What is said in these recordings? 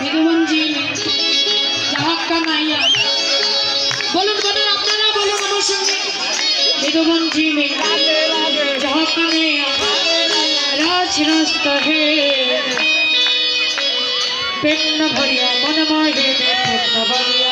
মৃদুমঞ্জিল জাহাক্কা নাইয়া বলুন বলুন আপনারা, বলুন আমার সঙ্গে। মৃদুমঞ্জিল জাহাক্কা নাইয়া রাজ রাস্তা হে পেন্না ভরিয়া মন মাহে পেন্না ভরিয়া।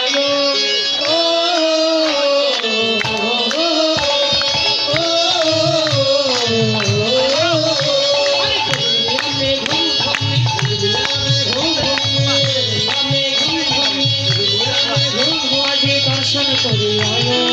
করিয়া